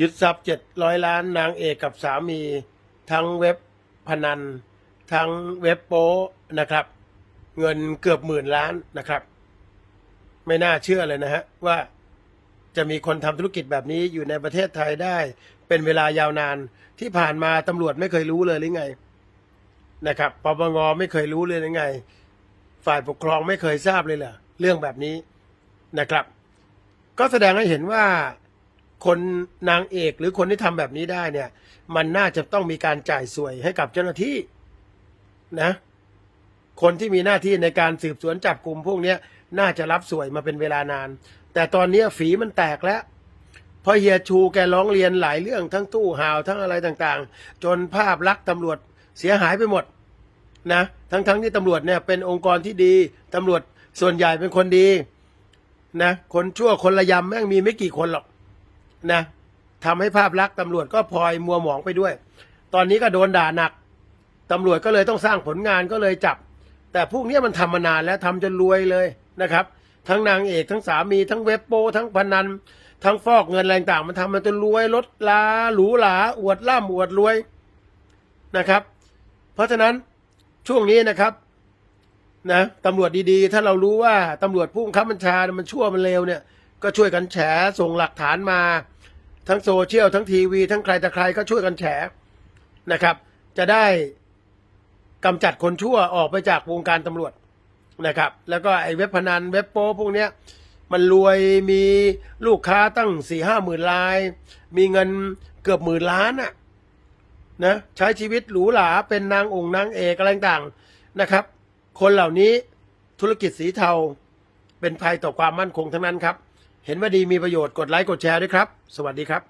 ยึดทรัพย์เจ็ดร้อยล้านนางเอกกับสามี ทั้งเว็บพนัน ทั้งเว็บโป้นะครับ เงินเกือบหมื่นล้านนะครับ ไม่น่าเชื่อเลยนะฮะว่าจะมีคนทำธุรกิจแบบนี้อยู่ในประเทศไทยได้ เป็นเวลายาวนานที่ผ่านมาตำรวจไม่เคยรู้เลยหรือไงนะครับปปงไม่เคยรู้เลยหรือไง ฝ่ายปกครองไม่เคยทราบเลยเหรอเรื่องแบบนี้นะครับ ก็แสดงให้เห็นว่า คนนางเอกหรือคนที่ทำแบบนี้ได้เนี่ย มันน่าจะต้องมีการจ่ายสวยให้กับเจ้าหน้าที่นะ คนที่มีหน้าที่ในการสืบสวนจับกลุ่มพวกเนี้ยน่าจะรับสวยมาเป็นเวลานาน แต่ตอนนี้ฝีมันแตกแล้วเพราะเฮียชูแกร้องเรียนหลายเรื่องทั้งตู้ห่าวทั้งอะไรต่างๆ จนภาพลักษณ์ตำรวจเสียหายไปหมดนะทั้งๆที่ตำรวจเนี่ยเป็นองค์กรที่ดีตำรวจส่วนใหญ่เป็นคนดีนะคนชั่วคนระยำแม่งมีไม่กี่คนหรอก นะทำให้ภาพลักษณ์ตำรวจก็พลอยมัวหมองไปด้วย ตอนนี้ก็โดนด่าหนักตำรวจก็เลยต้องสร้างผลงานก็เลยจับ แต่พวกนี้มันทำมานานแล้วทำจนรวยเลยนะครับ ทั้งนางเอกทั้งสามีทั้งเว็บโป ทั้งพนัน ทั้งฟอกเงินอะไรต่างมันทำมาจนรวยลดลาหรูหราอวดล่ำอวดรวยนะครับ เพราะฉะนั้นช่วงนี้นะครับนะตำรวจดีๆ ถ้าเรารู้ว่าตำรวจผู้บังคับบัญชาเนี่ยมันชั่วมันเลวเนี่ย ก็ช่วยกันแฉส่งหลักฐานมา ทั้งโซเชียลทั้งทีวี ทั้งใครแต่ใครก็ช่วยกันแฉนะครับ จะได้กำจัดคนชั่วออกไปจากวงการตำรวจนะครับ แล้วก็ไอ้เว็บพนันเว็บโป้พวกเนี้ยมันรวยมีลูกค้าตั้งสี่ห้าหมื่นราย มีเงินเกือบหมื่นล้านอะนะใช้ชีวิตหรูหราเป็นนางองค์นางเอกอะไรต่างๆนะครับ คนเหล่านี้ธุรกิจสีเทาเป็นภัยต่อความมั่นคงทั้งนั้นครับ เห็นว่าดีมีประโยชน์กดไลค์กดแชร์ด้วยครับ สวัสดีครับ